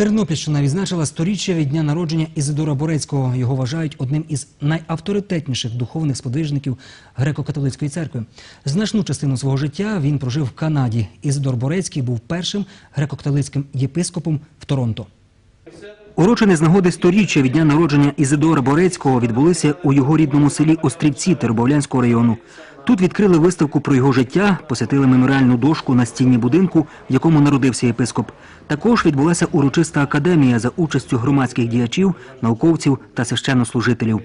Тернопільщина відзначила сторіччя від дня народження Ізидора Борецького. Його вважають одним із найавторитетніших духовних сподвижників греко-католицької церкви. Значну частину свого життя він прожив в Канаді. Ізидор Борецький був першим греко-католицьким єпископом в Торонто. Урочини з нагоди сторіччя від дня народження Ізидора Борецького відбулися у його рідному селі Острівці Тербовлянського району. Тут відкрили виставку про його життя, посетили меморіальну дошку на стіні будинку, в якому народився єпископ. Також відбулася урочиста академія за участю громадських діячів, науковців та священнослужителів.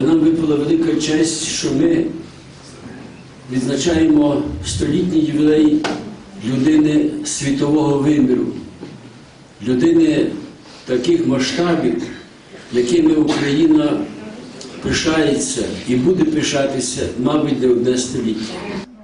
Нам випала велика честь, що ми відзначаємо столітній ювілей людини світового виміру, людини таких масштабів, якими Україна пишається і буде пишатися, мабуть, не одне століття.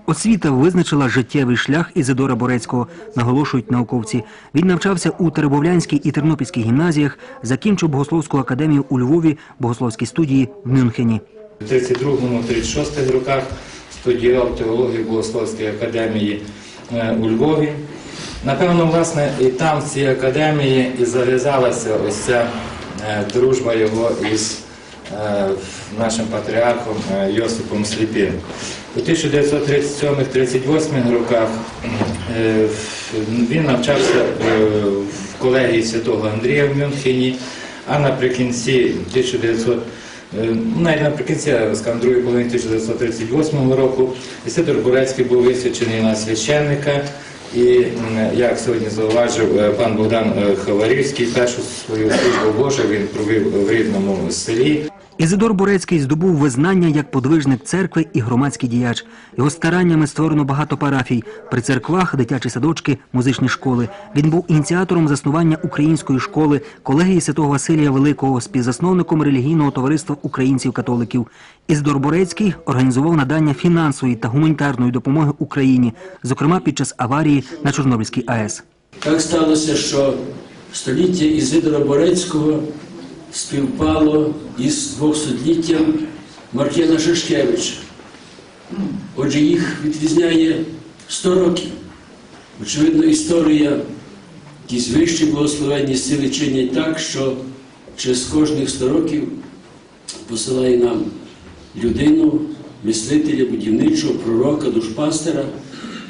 Освіта визначила життєвий шлях Ізидора Борецького, наголошують науковці. Він навчався у Теребовлянській і Тернопільській гімназіях, закінчив богословську академію у Львові, богословські студії в Мюнхені. У 32-36 роках студіював теологію Богословської академії е, у Львові. Напевно, власне, і там, в цій академії, і зав'язалася ось ця е, дружба його із нашим патріархом е, Йосипом Сліпим. У 1937-38 роках е, він навчався е, в колегії святого Андрія в Мюнхені, а наприкінці 1900 Е, Навіть наприкінці, я скажу, другої половини 1938 року Ісидор Бурецький був висвячений на священника. І, як сьогодні зауважив е, пан Богдан е, Хаварівський, першу свою службу Божу він провів в рідному селі. Ізидор Борецький здобув визнання як подвижник церкви і громадський діяч. Його стараннями створено багато парафій. При церквах, дитячі садочки, музичні школи. Він був ініціатором заснування української школи, колегії святого Василія Великого, співзасновником релігійного товариства українців-католиків. Ізидор Борецький організував надання фінансової та гуманітарної допомоги Україні, зокрема під час аварії на Чорнобильській АЕС. Так сталося, що століття Ізидора Борецького співпало із 200-літтям Маркіна Шишкевича. Отже, їх відрізняє 100 років. Очевидно, історія, якісь вищі благословенні сили чинять так, що через кожних 100 років посилає нам людину, мислителя, будівничого, пророка, душпастера.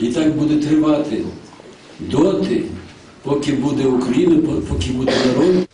І так буде тривати доти, поки буде Україна, поки буде народ.